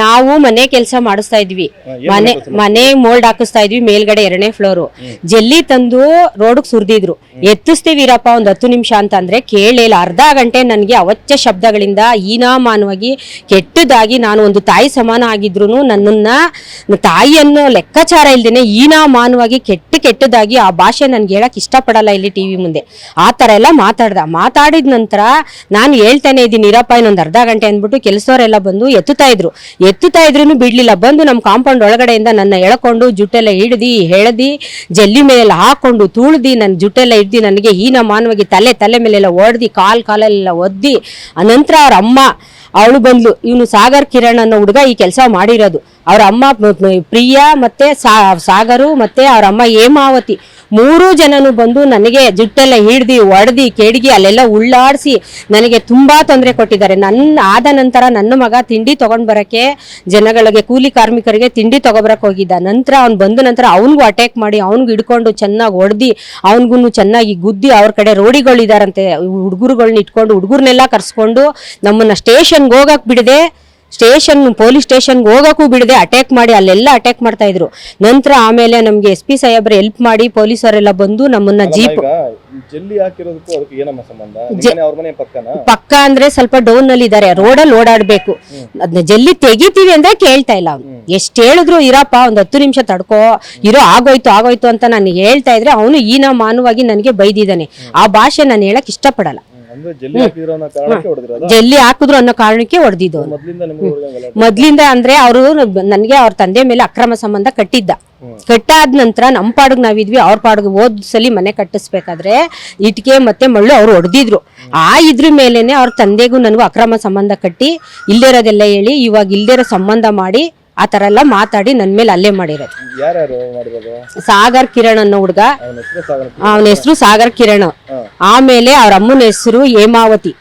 ನಾವು ಮನೆ ಕೆಲಸ ಮಾಡಿಸ್ತಾ ಇದ್ವಿ. ಮನೆ ಮನೆ ಮೋಲ್ಡ್ ಹಾಕಿಸ್ತಾ ಇದ್ವಿ ಮೇಲ್ಗಡೆ ಎರಡನೇ ಫ್ಲೋರ್ ಜಲ್ಲಿ ತಂದು ರೋಡ್ಗೆ ಸುರಿದಿದ್ರು. ಎತ್ತಿಸ್ತೀವಿರಪ್ಪ ಒಂದ್ ಹತ್ತು ನಿಮಿಷ ಅಂತ ಅಂದ್ರೆ ಕೇಳಿಲ್ಲ ಅರ್ಧ ಗಂಟೆ ನನಗೆ ಅವಚ್ಚ ಶಬ್ದಗಳಿಂದ ಹೀನಾಮಾನವಾಗಿ ಕೆಟ್ಟದಾಗಿ ನಾನು ಒಂದು ತಾಯಿ ಸಮಾನ ಆಗಿದ್ರು ನನ್ನನ್ನ ತಾಯಿಯನ್ನು ಲೆಕ್ಕಾಚಾರ ಇಲ್ದೇನೆ ಹೀನಾಮಾನವಾಗಿ ಕೆಟ್ಟ ಕೆಟ್ಟದಾಗಿ ಆ ಭಾಷೆ ನನ್ಗೆ ಹೇಳಕ್ ಇಷ್ಟಪಡಲ್ಲ ಇಲ್ಲಿ ಟಿವಿ ಮುಂದೆ. ಆ ತರ ಎಲ್ಲ ಮಾತಾಡ್ದ. ಮಾತಾಡಿದ ನಂತರ ನಾನು ಹೇಳ್ತಾನೆ ಇದ್ದೀನಿ ಇರಪ್ಪ ಇನ್ನೊಂದು ಅರ್ಧ ಗಂಟೆ ಅಂದ್ಬಿಟ್ಟು ಕೆಲಸದವರೆಲ್ಲ ಬಂದು ಎತ್ತುತ್ತಾ ಇದ್ರು. ಎತ್ತುತ್ತಾ ಇದ್ರೂ ಬಿಡ್ಲಿಲ್ಲ. ಬಂದು ನಮ್ಮ ಕಾಂಪೌಂಡ್ ಒಳಗಡೆಯಿಂದ ನನ್ನ ಎಳ್ಕೊಂಡು ಜುಟ್ಟೆಲ್ಲ ಹಿಡ್ದಿ, ಹೇಳದಿ, ಜಲ್ಲಿ ಮೇಲೆಲ್ಲ ಹಾಕೊಂಡು ತುಳ್ದಿ ನನ್ನ ಜುಟ್ಟೆಲ್ಲ ಹಿಡ್ದಿ, ನನಗೆ ಹೀನ ಮಾನವಾಗಿ ತಲೆ ತಲೆ ಮೇಲೆಲ್ಲ ಓಡ್ದಿ ಕಾಲ್ ಕಾಲಲ್ಲೆಲ್ಲ ಒದ್ದಿ, ಅನಂತರ ಅವ್ರ ಅಮ್ಮ, ಅವಳು ಬಂದ್ಲು. ಇವನು ಸಾಗರ್ ಕಿರಣ್ ಅನ್ನೋ ಹುಡುಗ ಈ ಕೆಲಸ ಮಾಡಿರೋದು. ಅವ್ರ ಅಮ್ಮ, ಪ್ರಿಯಾ ಮತ್ತೆ ಸಾಗರು ಮತ್ತೆ ಅವ್ರ ಅಮ್ಮ ಹೇಮಾವತಿ. ಮೂರೂ ಜನನು ಬಂದು ನನಗೆ ಜುಟ್ಟೆಲ್ಲ ಹಿಡ್ದಿ, ಒಡ್ದಿ, ಕೆಡ್ಗಿ, ಅಲ್ಲೆಲ್ಲ ಉಳ್ಳಾಡಿಸಿ ನನಗೆ ತುಂಬಾ ತೊಂದರೆ ಕೊಟ್ಟಿದ್ದಾರೆ. ನನ್ನ ಆದ ನಂತರ ನನ್ನ ಮಗ ತಿಂಡಿ ತಗೊಂಡ್ ಬರಕ್ಕೆ ಜನಗಳಿಗೆ, ಕೂಲಿ ಕಾರ್ಮಿಕರಿಗೆ ತಿಂಡಿ ತಗೊಬರಕ್ ಹೋಗಿದ್ದ. ನಂತರ ಅವ್ನು ಬಂದ ನಂತರ ಅವನಿಗೂ ಅಟ್ಯಾಕ್ ಮಾಡಿ, ಅವ್ನಿಗೂ ಹಿಡ್ಕೊಂಡು ಚೆನ್ನಾಗಿ ಹೊಡೆದಿ ಅವನಿಗೂ ಚೆನ್ನಾಗಿ ಗುದ್ದಿ, ಅವ್ರ ಕಡೆ ರೋಡಿಗಳಿದಾರಂತೆ ಹುಡುಗರುಗಳನ್ನ ಇಟ್ಕೊಂಡು, ಹುಡುಗರ್ನೆಲ್ಲ ಕರ್ಸ್ಕೊಂಡು ನಮ್ಮನ್ನ ಸ್ಟೇಷನ್ಗೆ ಹೋಗಕ್ ಬಿಡದೆ. ಸ್ಟೇಷನ್ ಪೊಲೀಸ್ ಸ್ಟೇಷನ್ಗೆ ಹೋಗೋಕ್ಕೂ ಬಿಡದೆ ಅಟ್ಯಾಕ್ ಮಾಡಿ ಅಲ್ಲೆಲ್ಲ ಅಟ್ಯಾಕ್ ಮಾಡ್ತಾ ಇದ್ರು. ನಂತರ ಆಮೇಲೆ ನಮ್ಗೆ ಎಸ್ ಪಿ ಸಾಹೇಬ್ರ ಹೆಲ್ಪ್ ಮಾಡಿ ಪೊಲೀಸರೆಲ್ಲ ಬಂದು ನಮ್ಮನ್ನ ಜೀಪ್ ಈಗ ಜಲ್ಲಿ ಹಾಕಿರೋದಕ್ಕೂ ಅದಕ್ಕೆ ಏನಮ್ಮ ಸಂಬಂಧ? ನಿಮ್ಮನೆ ಅವ್ರ ಮನೆ ಪಕ್ಕನ? ಪಕ್ಕ ಅಂದ್ರೆ ಸ್ವಲ್ಪ ಡೌನ್ ಅಲ್ಲಿ ಇದಾರೆ ರೋಡಲ್ಲಿ ಓಡಾಡ್ಬೇಕು. ಅದನ್ನ ಜಲ್ಲಿ ತೆಗಿತೀವಿ ಅಂದ್ರೆ ಕೇಳ್ತಾ ಇಲ್ಲ ಅವ್ನು. ಎಷ್ಟ್ ಹೇಳಿದ್ರು ಇರಪ್ಪ ಒಂದ್ ಹತ್ತು ನಿಮಿಷ ತಡ್ಕೋ ಇರೋ ಆಗೋಯ್ತು ಆಗೋಯ್ತು ಅಂತ ನಾನು ಹೇಳ್ತಾ ಇದ್ರೆ ಅವನು ಈನ ಮಾನವಾಗಿ ನನಗೆ ಬೈದಿದ್ದಾನೆ. ಆ ಭಾಷೆ ನಾನು ಹೇಳಕ್ ಇಷ್ಟಪಡಲ್ಲ. ಜಲ್ಲಿ ಹಾಕಿದ್ರು ಅನ್ನೋ ಕಾರಣಕ್ಕೆ ಹೊಡೆದಿದ್ದು ಮೊದ್ಲಿಂದ ಅಂದ್ರೆ ಅವರು ನನ್ಗೆ ಅವ್ರ ತಂದೆ ಮೇಲೆ ಅಕ್ರಮ ಸಂಬಂಧ ಕಟ್ಟಿದ್ದ. ಕಟ್ಟಾದ ನಂತರ ನಮ್ಮ ಪಾಡಿಗೆ ನಾವಿದ್ವಿ ಅವ್ರ ಪಾಡಿಗೆ ಹೋದ್ ಸಲಿ ಮನೆ ಕಟ್ಟಿಸ್ಬೇಕಾದ್ರೆ ಇಟ್ಕೆ ಮತ್ತೆ ಮಳ್ಳು ಅವ್ರು ಹೊಡೆದಿದ್ರು. ಆ ಇದ್ರ ಮೇಲೇನೆ ಅವ್ರ ತಂದೆಗೂ ನನಗೂ ಅಕ್ರಮ ಸಂಬಂಧ ಕಟ್ಟಿ ಇಲ್ದಿರೋದೆಲ್ಲ ಹೇಳಿ ಇವಾಗ ಇಲ್ದಿರೋ ಸಂಬಂಧ ಮಾಡಿ ಆ ತರ ಎಲ್ಲ ಮಾತಾಡಿ ನನ್ ಮೇಲೆ ಅಲ್ಲೇ ಮಾಡಿರೋದು. ಸಾಗರ್ ಕಿರಣ್ ಅನ್ನೋ ಹುಡ್ಗ. ಅವನ ಹೆಸರು ಸಾಗರ್ ಕಿರಣ್. ಆಮೇಲೆ ಅವ್ರ ಅಮ್ಮನ ಹೆಸರು ಹೇಮಾವತಿ.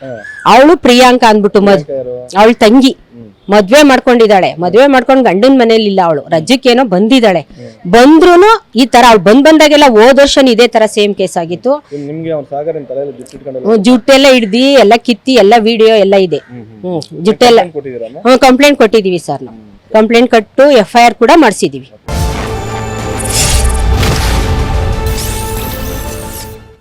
ಅವಳು ಪ್ರಿಯಾಂಕ ಅಂದ್ಬಿಟ್ಟು ಮದ್ ಅವಳು ತಂಗಿ. ಮದ್ವೆ ಮಾಡ್ಕೊಂಡಿದ್ದಾಳೆ. ಮದ್ವೆ ಮಾಡ್ಕೊಂಡು ಗಂಡನ ಮನೇಲಿ ಇಲ್ಲ ಅವಳು. ರಜಕ್ಕೇನೋ ಬಂದಿದ್ದಾಳೆ. ಬಂದ್ರು ಈ ತರ ಅವ್ಳು ಬಂದ್ ಬಂದಾಗೆಲ್ಲ ಹೋದ ವರ್ಷ ಇದೇ ತರ ಸೇಮ್ ಕೇಸ್ ಆಗಿತ್ತು. ಜುಟ್ಟೆಲ್ಲ ಹಿಡ್ದಿ ಎಲ್ಲ ಕಿತ್ತಿ ಎಲ್ಲ ವಿಡಿಯೋ ಎಲ್ಲ ಇದೆ. ಹ್ಮ್ ಜುಟ್ಟೆಲ್ಲ ಕಂಪ್ಲೇಂಟ್ ಕೊಟ್ಟಿದೀವಿ ಸರ್ ನಾವು. ಕಂಪ್ಲೇಂಟ್ ಕೊಟ್ಟು ಎಫ್ ಐ ಆರ್ ಕೂಡ ಮಾಡಿಸಿದೀವಿ